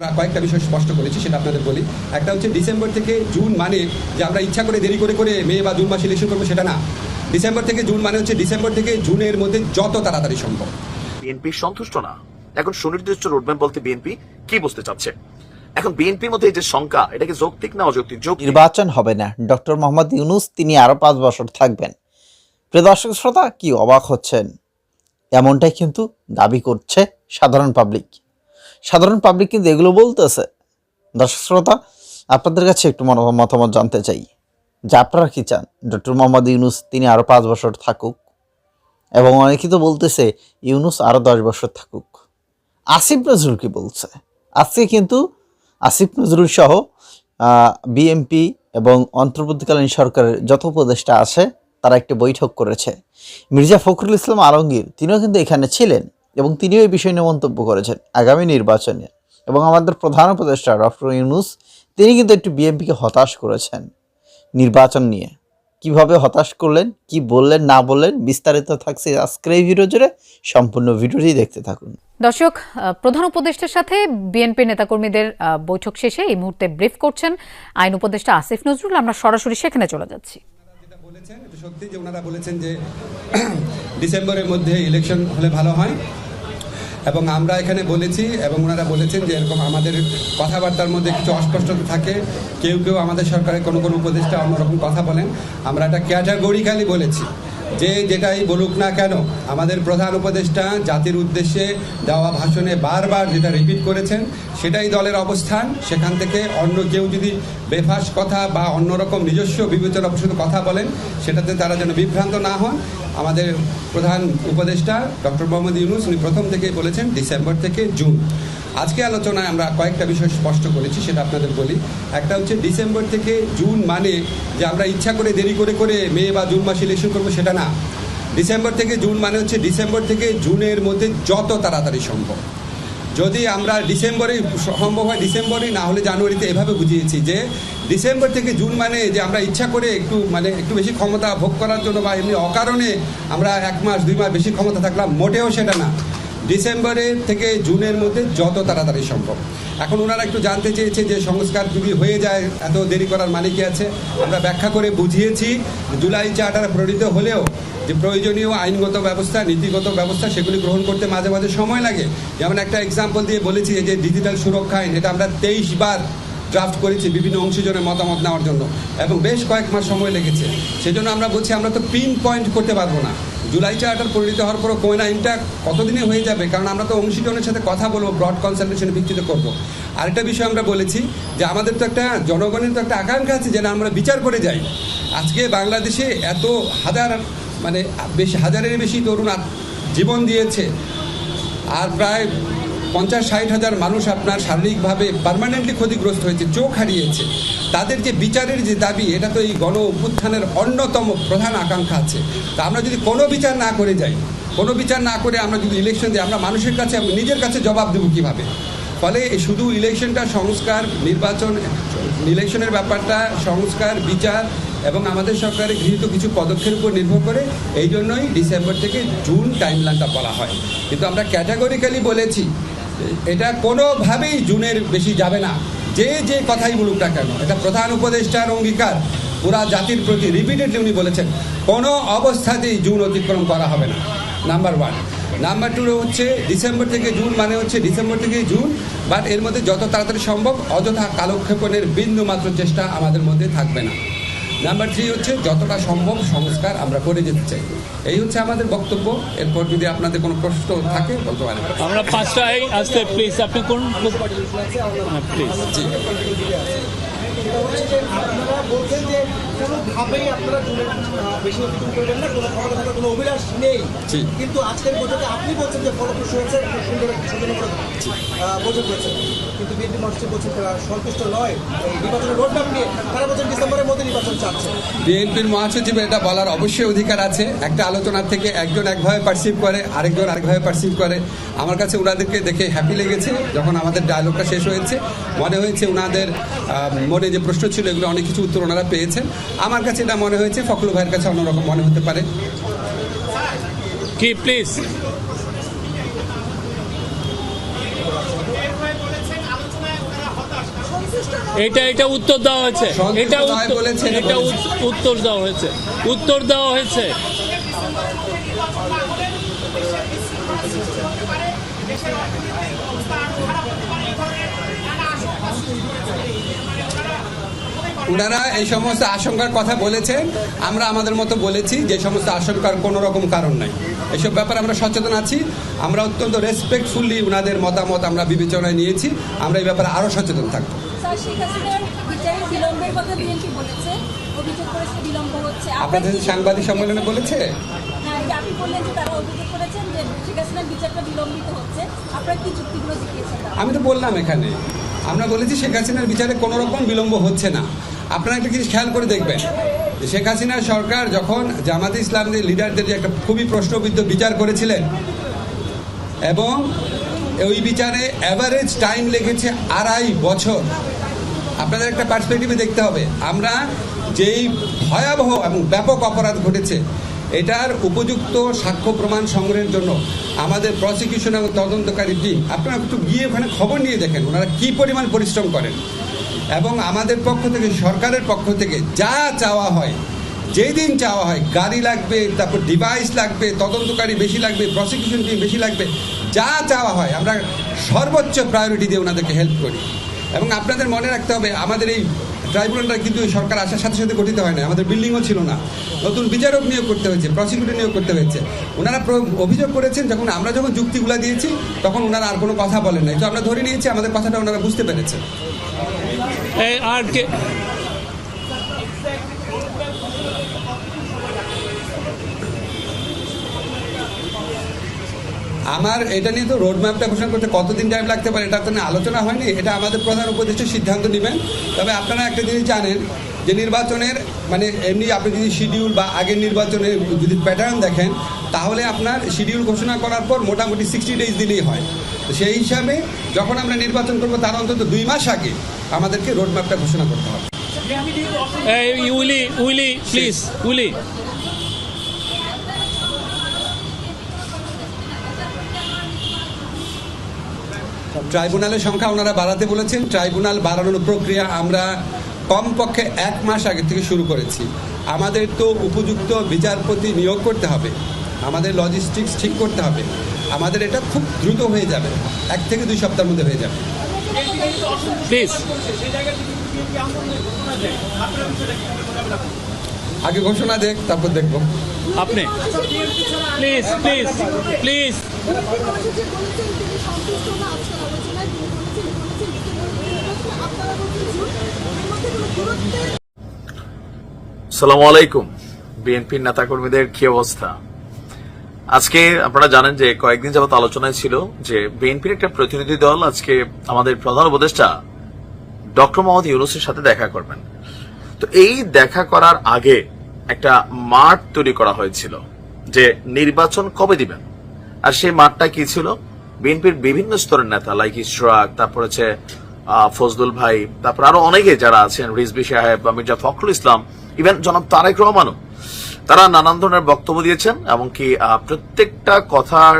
আমরা কয়েকটা বিষয় স্পষ্ট করেছি সেটা আপনাদের বলি। একটা হচ্ছে ডিসেম্বর থেকে জুন মানে যে আমরা ইচ্ছা করে দেরি করে করে মে বা জুন মাসে ইলেকশন করব সেটা না। ডিসেম্বর থেকে জুন মানে হচ্ছে ডিসেম্বর থেকে জুনের মধ্যে যত তাড়াতাড়ি সম্ভব। বিএনপি সন্তুষ্ট না? এখন সুনির্দিষ্ট রোডম্যাপ বলতে বিএনপি কি বুঝতে চাচ্ছে? এখন বিএনপির মধ্যে যে শঙ্কা এটা কি যৌক্তিক না অযৌক্তিক? যৌক্তিক। নির্বাচন হবে না। ডক্টর মোহাম্মদ ইউনুস তিনি আরও পাঁচ বছর থাকবেন। প্রিয় দর্শক শ্রোতা কি অবাক হচ্ছেন? এমনটাই কিন্তু দাবি করছে সাধারণ পাবলিক সাধারণ পাবলিক কিন্তু এগুলো বলতেছে। দর্শক শ্রোতা, আপনাদের কাছে একটু মতামত জানতে চাই। যে আপনারা কি চান? ডক্টর মোহাম্মদ ইউনুস, তিনি আরও পাঁচ বছর থাকুক, এবং অনেকেই তো বলতেছে ইউনুস আরও দশ বছর থাকুক। আসিফ নজরুল কি বলছে? আজকে কিন্তু আসিফ নজরুল সহ বিএমপি এবং অন্তর্বর্তীকালীন সরকারের যত উপদেষ্টা আছে, তারা একটি বৈঠক করেছে। মির্জা ফখরুল ইসলাম আলমগীর, তিনিও কিন্তু এখানে ছিলেন। এবং তিনিও এই বিষয় নিয়ে মন্তব্য করেছেন আগামী নির্বাচনে। এবং আমাদের প্রধান উপদেষ্টা ডক্টর ইউনুস তিনি কিন্তু একটু বিএনপিকে হতাশ করেছেন নির্বাচন নিয়ে। কীভাবে হতাশ করলেন কি বললেন না বললেন বিস্তারিত থাকছে আজকের এই ভিডিও জুড়ে। সম্পূর্ণ ভিডিওটি দেখতে থাকুন। দর্শক প্রধান উপদেষ্টার সাথে বিএনপি নেতাকর্মীদের বৈঠক শেষে এই মুহূর্তে ব্রিফ করছেন আইন উপদেষ্টা আসিফ নজরুল। আমরা সরাসরি সেখানে চলে যাচ্ছি। বলেছেন সত্যি যে ওনারা বলেছেন যে ডিসেম্বরের মধ্যে ইলেকশন হলে ভালো হয়। এবং আমরা এখানে বলেছি এবং ওনারা বলেছেন যে এরকম আমাদের কথাবার্তার মধ্যে কিছু অস্পষ্টতা থাকে। কেউ কেউ আমাদের সরকারের কোনো কোনো উপদেষ্টা অন্যরকম কথা বলেন। আমরা এটা ক্যাটাগরিক্যালি বলেছি। যে যেটাই বলুক না কেন, আমাদের প্রধান উপদেষ্টা জাতির উদ্দেশ্যে দেওয়া ভাষণে বারবার যেটা রিপিট করেছেন, সেটাই দলের অবস্থান। সেখান থেকে অন্য কেউ যদি বেফাস কথা বা অন্যরকম নিজস্ব বিবেচনা প্রসূত কথা বলেন, সেটাতে তারা যেন বিভ্রান্ত না হন। আমাদের প্রধান উপদেষ্টা ডক্টর মোহাম্মদ ইউনুস, উনি প্রথম থেকেই বলেছেন, ডিসেম্বর থেকে জুন। আজকে আলোচনায় আমরা কয়েকটা বিষয় স্পষ্ট করেছি, সেটা আপনাদের বলি। একটা হচ্ছে ডিসেম্বর থেকে জুন মানে যে আমরা ইচ্ছা করে দেরি করে করে মে বা জুন মাসে ইলেকশন করব, সেটা না। ডিসেম্বর থেকে জুন মানে হচ্ছে ডিসেম্বর থেকে জুনের মধ্যে যত তাড়াতাড়ি সম্ভব। যদি আমরা ডিসেম্বরে সম্ভব হয়, ডিসেম্বরই না হলে জানুয়ারিতে এভাবে বুঝিয়েছি যে, ডিসেম্বর থেকে জুন মানে যে আমরা ইচ্ছা করে একটু মানে একটু বেশি ক্ষমতা ভোগ করার জন্য বা এমনি অকারণে আমরা এক মাস, দুই মাস বেশি ক্ষমতা থাকলাম, মোটেও সেটা না। ডিসেম্বরের থেকে জুনের মধ্যে যত তাড়াতাড়ি সম্ভব। এখন ওনারা একটু জানতে চেয়েছে যে সংস্কার যদি হয়ে যায়, এত দেরি করার মানে কি আছে? আমরা ব্যাখ্যা করে বুঝিয়েছি, জুলাই চার্টার প্রণীত হলেও যে প্রয়োজনীয় আইনগত ব্যবস্থা, নীতিগত ব্যবস্থা, সেগুলি গ্রহণ করতে মাঝে মাঝে সময় লাগে। যেমন একটা এক্সাম্পল দিয়ে বলেছি যে ডিজিটাল সুরক্ষা আইন এটা আমরা তেইশ বার ড্রাফট করেছি বিভিন্ন অংশীজনের মতামত নেওয়ার জন্য। এবং বেশ কয়েক মাস সময় লেগেছে। সেজন্য আমরা বলছি, আমরা তো পিন পয়েন্ট করতে পারব না। জুলাই চার্টার পরিণত হওয়ার পরও কোয়েন আইনটা কতদিনে হয়ে যাবে? কারণ আমরা তো অংশীজনের সাথে কথা বলব ব্রড কনসালটেশনের ভিত্তিতে করব। আরেকটা বিষয় আমরা বলেছি যে আমাদের তো একটা জনগণের তো একটা আকাঙ্ক্ষা আছে যেন আমরা বিচার করে যাই। আজকে বাংলাদেশে এত হাজার মানে বেশি হাজারের বেশি তরুণ জীবন দিয়েছে। আর প্রায় পঞ্চাশ ষাট হাজার মানুষ আপনার শারীরিকভাবে পার্মানেন্টলি ক্ষতিগ্রস্ত হয়েছে, চোখ হারিয়েছে। তাদের যে বিচারের যে দাবি, এটা তো এই গণ অভ্যুত্থানের অন্যতম প্রধান আকাঙ্ক্ষা আছে। তা আমরা যদি কোনো বিচার না করে যাই, কোনো বিচার না করে আমরা যদি ইলেকশন দিই, আমরা মানুষের কাছে নিজের কাছে জবাব দেবো কীভাবে? ফলে শুধু ইলেকশনটা সংস্কার, নির্বাচন ইলেকশনের ব্যাপারটা সংস্কার, বিচার এবং আমাদের সরকারের গৃহীত কিছু পদক্ষেপের উপর নির্ভর করে এই জন্যই ডিসেম্বর থেকে জুন টাইমলাইনটা বলা হয়। কিন্তু আমরা ক্যাটাগরিক্যালি বলেছি, এটা কোনোভাবেই জুনের বেশি যাবে না। যে যে কথাই বলুক না কেন, এটা প্রধান উপদেষ্টার অঙ্গীকার, পুরা জাতির প্রতি রিপিটেডলি উনি বলেছেন, কোনো অবস্থাতেই জুন অতিক্রম করা হবে না। নাম্বার ওয়ান নাম্বার টু হচ্ছে ডিসেম্বর থেকে জুন মানে হচ্ছে ডিসেম্বর থেকে জুন বাট এর মধ্যে যত তাড়াতাড়ি সম্ভব অযথা কালক্ষেপণের বিন্দু মাত্র চেষ্টা আমাদের মধ্যে থাকবে না। নাম্বার থ্রি হচ্ছে যতটা সম্ভব সংস্কার আমরা করে যেতে চাই। এই হচ্ছে আমাদের বক্তব্য। এরপর যদি আপনাদের কোনো প্রশ্ন থাকে বলতে পারেন। আমরা পাঁচটায় আসতে প্লিজ আপনি কোন প্লিজ সেটা হচ্ছে যে আপনারা বলছেন যে কোনোভাবেই আপনারা বেশি অতিক্রম করবেন না কোনো ক্ষমতা থাকার কোনো অভিলাষ নেই। কিন্তু আজকের বৈঠকে আপনি বলছেন যে ফলপ্রসূ হয়েছে সুন্দর সুন্দর করে বৈঠক হয়েছে। কিন্তু বিএনপি বলছেন তারা সন্তুষ্ট নয়। এই নির্বাচনের রোডম্যাপ নিয়ে তারা বলছেন ডিসেম্বরের মধ্যে নির্বাচন চাচ্ছে। বিএনপির মহাসচিব এটা বলার অবশ্যই অধিকার আছে। একটা আলোচনার থেকে একজন একভাবে পার্সিভ করে আরেকজন আরেকভাবে পারসিভ করে। আমার কাছে ওনাদেরকে দেখে হ্যাপি লেগেছে যখন আমাদের ডায়লগটা শেষ হয়েছে। মনে হয়েছে ওনাদের আহ, মনে যে প্রশ্ন ছিল এগুলো অনেক কিছু উত্তর ওনারা পেয়েছেন। আমার কাছে এটা মনে হয়েছে ফখরুল ভাইয়ের কাছে অন্যরকম মনে হতে পারে। কি প্লিজ এটা এটা উত্তর দেওয়া হয়েছে। এটা এটা উত্তর দেওয়া হয়েছে। উত্তর দেওয়া হয়েছে। ওনারা এই সমস্ত আশঙ্কার কথা বলেছেন। আমরা আমাদের মতো বলেছি যে সমস্ত আশঙ্কার কোনো রকম কারণ নাই। এসব ব্যাপারে আমরা সচেতন আছি। আমরা অত্যন্ত রেসপেক্টফুলি ওনাদের মতামত আমরা বিবেচনায় নিয়েছি। আমরা এই ব্যাপারে আরও সচেতন থাকব। আপনাদের সাংবাদিক সম্মেলনে বলেছে? হ্যাঁ? আমি তো বললাম এখানে। আমরা বলেছি শেখ হাসিনার বিচারে কোনো রকম বিলম্ব হচ্ছে না। আপনারা একটা জিনিস খেয়াল করে দেখবেন শেখ হাসিনার সরকার যখন জামাত ইসলামদের লিডারদের একটা খুবই প্রশ্নবিদ্ধ বিচার করেছিলেন, এবং ওই বিচারে অ্যাভারেজ টাইম লেগেছে আড়াই বছর। আপনাদের একটা পার্সপেক্টিভে দেখতে হবে, আমরা যেই ভয়াবহ এবং ব্যাপক অপরাধ ঘটেছে, এটার উপযুক্ত সাক্ষ্য প্রমাণ সংগ্রহের জন্য আমাদের প্রসিকিউশন এবং তদন্তকারী টিম আপনারা একটু গিয়ে ওখানে খবর নিয়ে দেখেন, ওনারা কী পরিমাণ পরিশ্রম করেন। এবং আমাদের পক্ষ থেকে, সরকারের পক্ষ থেকে যা চাওয়া হয়, যেই দিন চাওয়া হয়, গাড়ি লাগবে, তারপর ডিভাইস লাগবে, তদন্তকারী বেশি লাগবে প্রসিকিউশন টিম বেশি লাগবে, যা চাওয়া হয়, আমরা সর্বোচ্চ প্রায়োরিটি দিয়ে ওনাদেরকে হেল্প করি। এবং আপনাদের মনে রাখতে হবে, আমাদের এই ট্রাইব্যুনালটা কিন্তু সরকার আসার সাথে সাথে গঠিত হয় না আমাদের বিল্ডিংও ছিল না। নতুন বিচারক নিয়োগ করতে হয়েছে প্রসিকিউটর নিয়োগ করতে হয়েছে। ওনারা অভিযোগ করেছেন, যখন আমরা যখন যুক্তিগুলা দিয়েছি, তখন ওনারা আর কোনো কথা বলেন নাই। তো আমরা ধরে নিয়েছি, আমাদের কথাটা ওনারা বুঝতে পেরেছে। আর কে? আমার এটা নিয়ে তো রোড ম্যাপটা ঘোষণা করতে কতদিন টাইম লাগতে পারে, এটা তো আলোচনা হয়নি, এটা আমাদের প্রধান উপদেষ্টা সিদ্ধান্ত নেবেন। তবে আপনারা একটা জিনিস জানেন, যে নির্বাচনের মানে এমনি আপনি যদি শিডিউল বা আগের নির্বাচনের যদি প্যাটার্ন দেখেন, তাহলে আপনার শিডিউল ঘোষণা করার পর মোটামুটি সিক্সটি ডেজ দিলেই হয়। সেই হিসাবে যখন আমরা নির্বাচন করব তার অন্তত দুই মাস আগে আমাদেরকে রোড ম্যাপটা ঘোষণা করতে হবে। উইলি উইলি প্লিজ উইলি। ট্রাইব্যুনালের সংখ্যা ওনারা বাড়াতে বলেছেন। ট্রাইব্যুনাল বাড়ানোর প্রক্রিয়া আমরা কমপক্ষে এক মাস আগে থেকে শুরু করেছি। আমাদের তো উপযুক্ত বিচারপতি নিয়োগ করতে হবে। আমাদের লজিস্টিক্স ঠিক করতে হবে। আমাদের এটা খুব দ্রুত হয়ে যাবে। এক থেকে দুই সপ্তাহের মধ্যে হয়ে যাবে। প্লিজ আগে ঘোষণা দেখ তারপর দেখব। আপনি। Please please please. সালাম আলাইকুম। বিএনপির নেতাকর্মীদের কি অবস্থা? আজকে আপনারা জানেন যে কয়েকদিন যাবত আলোচনায় ছিল যে বিএনপির একটা প্রতিনিধি দল আজকে আমাদের প্রধান উপদেষ্টা ডক্টর মোহাম্মদ ইউনুসের সাথে দেখা করবেন। তো এই দেখা করার আগে একটা মাঠ তৈরি করা হয়েছিল যে নির্বাচন কবে দিবেন? আর সেই মাঠটা কি ছিল? বিএনপির বিভিন্ন স্তরের নেতা, লাইক ইশরাক, তারপর হচ্ছে ফজলুল ভাই, তারপর আরও অনেকে যারা আছেন রিজবি সাহেব বা মির্জা ফখরুল ইসলাম ইভেন জনাব তারেক রহমানও। তারা নানান ধরনের বক্তব্য দিয়েছেন, এমনকি প্রত্যেকটা কথার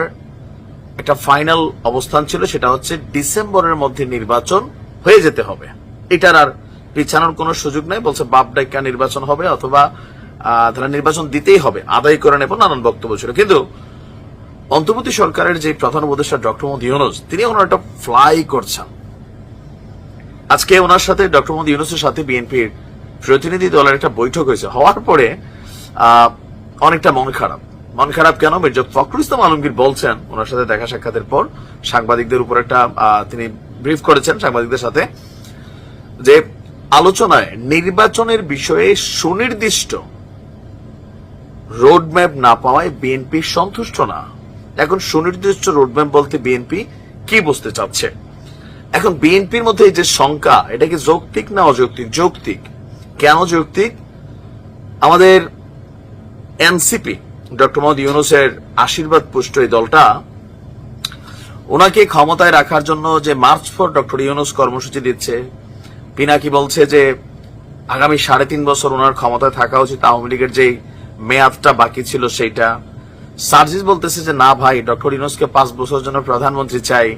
একটা ফাইনাল অবস্থান ছিল, সেটা হচ্ছে ডিসেম্বরের মধ্যে নির্বাচন হয়ে যেতে হবে। এটার আর পিছানোর কোনো সুযোগ নাই, বলছে বাপ ডাইকা নির্বাচন হবে, অথবা তারা নির্বাচন দিতেই হবে। আদায় করে নেব নানান বক্তব্য ছিল। কিন্তু অন্তর্বর্তী সরকারের যে প্রধান উপদেষ্টা ডক্টর মোহাম্মদ ইউনুস, তিনি এখন একটা ফ্লাই করছেন। আজকে ওনার সাথে ডক্টর মোহাম্মদ ইউনুসের সাথে বিএনপির প্রতিনিধি দলের একটা বৈঠক হয়েছে। হওয়ার পরে অনেকটা মন খারাপ। মন খারাপ কেন? মির্জা ফখরুল ইসলাম আলমগীর বলছেন, ওনার সাথে দেখা সাক্ষাতের পর সাংবাদিকদের উপর একটা তিনি ব্রিফ করেছেন সাংবাদিকদের সাথে, যে আলোচনায় নির্বাচনের বিষয়ে সুনির্দিষ্ট রোডম্যাপ না পাওয়ায় বিএনপি সন্তুষ্ট না। এখন সুনির্দিষ্ট রোডম্যাপ বলতে বিএনপি কি বুঝতে চাচ্ছে? এখন বিএনপির মধ্যে এই যে শঙ্কা, এটা কি যৌক্তিক না অযৌক্তিক? যৌক্তিক। কেন যৌক্তিক? আমাদের এনসিপি, ডক্টর মোহাম্মদ ইউনুসের আশীর্বাদ পুষ্ট এই দলটা, ওনাকে ক্ষমতায় রাখার জন্য যে মার্চ ফর ডক্টর ইউনুস কর্মসূচি দিচ্ছে, পিনাকি বলছে যে আগামী সাড়ে তিন বছর ওনার ক্ষমতায় থাকা উচিত, আওয়ামী লীগের যে মেয়াদটা বাকি ছিল সেইটা। সার্জিস বলতেছে যে, না ভাই, ডক্টর ইউনুসকে পাঁচ বছর জন্য প্রধানমন্ত্রী চাই।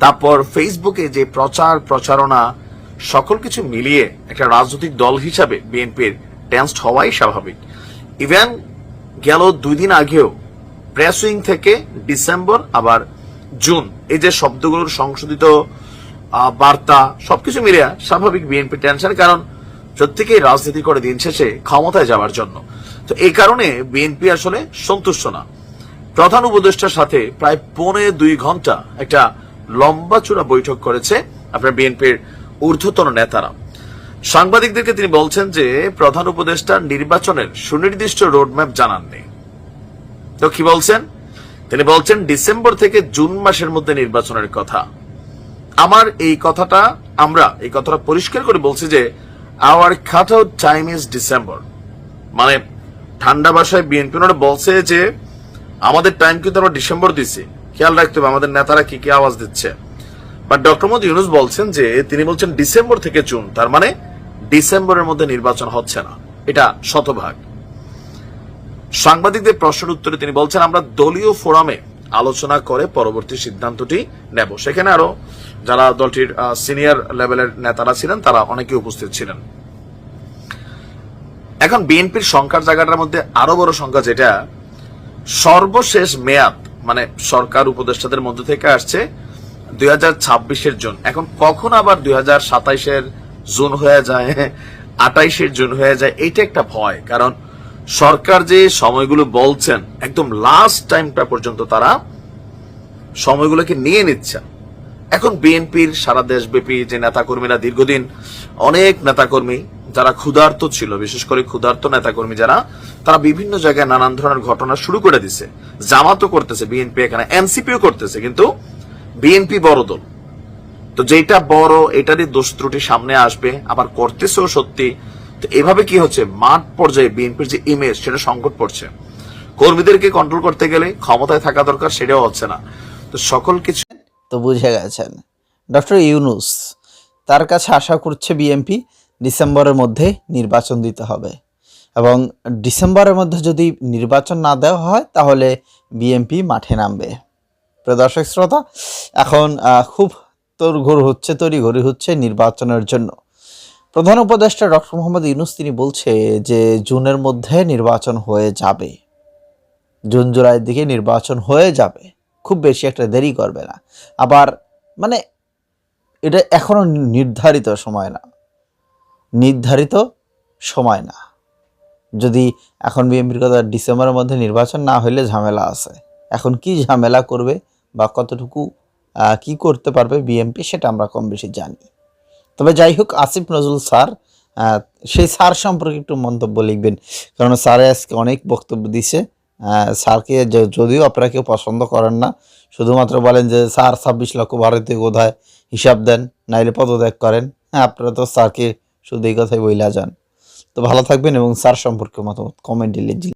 তারপর ফেসবুকে যে প্রচার, প্রচারণা, সকল কিছু মিলিয়ে একটা রাজনৈতিক দল হিসাবে বিএনপির টেন্সড হওয়াই স্বাভাবিক। ইভেন গেল দুই দিন আগেও, প্রেস উইং থেকে ডিসেম্বর, আবার জুন, এই যে শব্দগুলোর সংশোধিত বার্তা সবকিছু মিলিয়ে স্বাভাবিক বিএনপি টেনশন, কারণ প্রত্যেকেই রাজনীতি করে দিন শেষে ক্ষমতায় যাওয়ার জন্য। তো এই কারণে বিএনপি আসলে সন্তুষ্ট না। প্রধান উপদেষ্টার সাথে প্রায় পৌনে দুই ঘণ্টা একটা লম্বা চূড়া বৈঠক করেছে আপনার বিএনপির ঊর্ধ্বতন নেতারা। সাংবাদিকদেরকে তিনি বলছেন যে প্রধান উপদেষ্টা নির্বাচনের সুনির্দিষ্ট রোডম্যাপ জানাননি। তো কি বলছেন? তিনি বলছেন, ডিসেম্বর থেকে জুন মাসের মধ্যে নির্বাচনের কথা। আমার এই কথাটা আমরা, এই কথাটা পরিষ্কার করে বলছি যে our cut out time is December মানে ঠান্ডা ভাষায় বিএনপি বলছে যে, আমাদের টাইম কিন্তু আমরা ডিসেম্বর দিছি খেয়াল রাখতে হবে, আমাদের নেতারা কি কি আওয়াজ দিচ্ছে। বাট ডক্টর মোদী ইউনুস বলছেন যে, তিনি বলছেন ডিসেম্বর থেকে জুন, তার মানে ডিসেম্বরের মধ্যে নির্বাচন হচ্ছে না। এটা শতভাগ। সাংবাদিকদের প্রশ্নের উত্তরে তিনি বলছেন, আমরা দলীয় ফোরামে আলোচনা করে পরবর্তী সিদ্ধান্তটি নেব। সেখানে আরও যারা দলটির সিনিয়র লেভেলের নেতারা ছিলেন, তারা অনেকে উপস্থিত ছিলেন। এখন বিএনপির সংখ্যার জায়গাটার মধ্যে আরও বড় সংখ্যা যেটা, সর্বশেষ মেয়াদ মানে সরকার উপদেষ্টাদের মধ্যে থেকে আসছে দুই হাজার ছাব্বিশের জুন। এখন কখন আবার দুই হাজার সাতাইশের জুন হয়ে যায়, আটাইশের জুন হয়ে যায়, এইটা একটা ভয়। কারণ সরকার যে সময়গুলো বলছেন, একদম লাস্ট টাইমটা পর্যন্ত তারা সময়গুলোকে নিয়ে নিচ্ছে এখন বিএনপির সারা দেশব্যাপী যে নেতাকর্মীরা দীর্ঘদিন অনেক নেতাকর্মী যারা ক্ষুধার্ত ছিল, বিশেষ করে ক্ষুধার্ত নেতাকর্মী যারা, তারা বিভিন্ন জায়গায় নানান ধরনের ঘটনা শুরু করে দিছে। জামাতও করতেছে, বিএনপি এখানে, এনসিপিও করতেছে, কিন্তু বিএনপি বড় দল। তো যেটা বড় এটারই দোষ ত্রুটি সামনে আসবে, আবার করতেছেও সত্যি। তো এভাবে কি হচ্ছে? মাঠ পর্যায়ে বিএনপির যে ইমেজ সেটা সংকট পড়ছে। কর্মীদেরকে কন্ট্রোল করতে গেলে ক্ষমতায় থাকা দরকার, সেটাও হচ্ছে না। তো সকল কিছু তো বুঝে গেছেন। ডক্টর ইউনুস, তার কাছে আশা করছে বিএমপি ডিসেম্বরের মধ্যে নির্বাচন দিতে হবে। এবং ডিসেম্বরের মধ্যে যদি নির্বাচন না দেওয়া হয়, তাহলে বিএমপি মাঠে নামবে। প্রিয় দর্শক শ্রোতা, এখন খুব তোড়ঘোড় হচ্ছে তড়িঘড়ি হচ্ছে নির্বাচনের জন্য। প্রধান উপদেষ্টা ডক্টর মোহাম্মদ ইউনুস তিনি বলছে যে জুনের মধ্যে নির্বাচন হয়ে যাবে। জুন জুলাইয়ের দিকে নির্বাচন হয়ে যাবে। খুব বেশি একটা দেরি করবে না। আবার মানে এটা এখনও নির্ধারিত সময় না। নির্ধারিত সময় না। যদি এখন বিএনপির কথা ডিসেম্বরের মধ্যে নির্বাচন না হলে ঝামেলা আছে। এখন কি ঝামেলা করবে বা কতটুকু কি করতে পারবে বিএমপি সেটা আমরা কম বেশি জানি। তবে যাই হোক আসিফ নজরুল স্যার সেই স্যার সম্পর্কে একটু মন্তব্য লিখবেন। কারণ স্যারে আজকে অনেক বক্তব্য দিছে। স্যারকে যদিও আপনারা কেউ পছন্দ করেন না, শুধুমাত্র বলেন যে স্যার ছাব্বিশ লক্ষ ভারতীয় কোথায় হিসাব দেন, নাইলে পদত্যাগ করেন। হ্যাঁ আপনারা তো স্যারকে শুধু এই কথাই বইলা যান। তো ভালো থাকবেন এবং স্যার সম্পর্কে মতামত কমেন্টে লিখে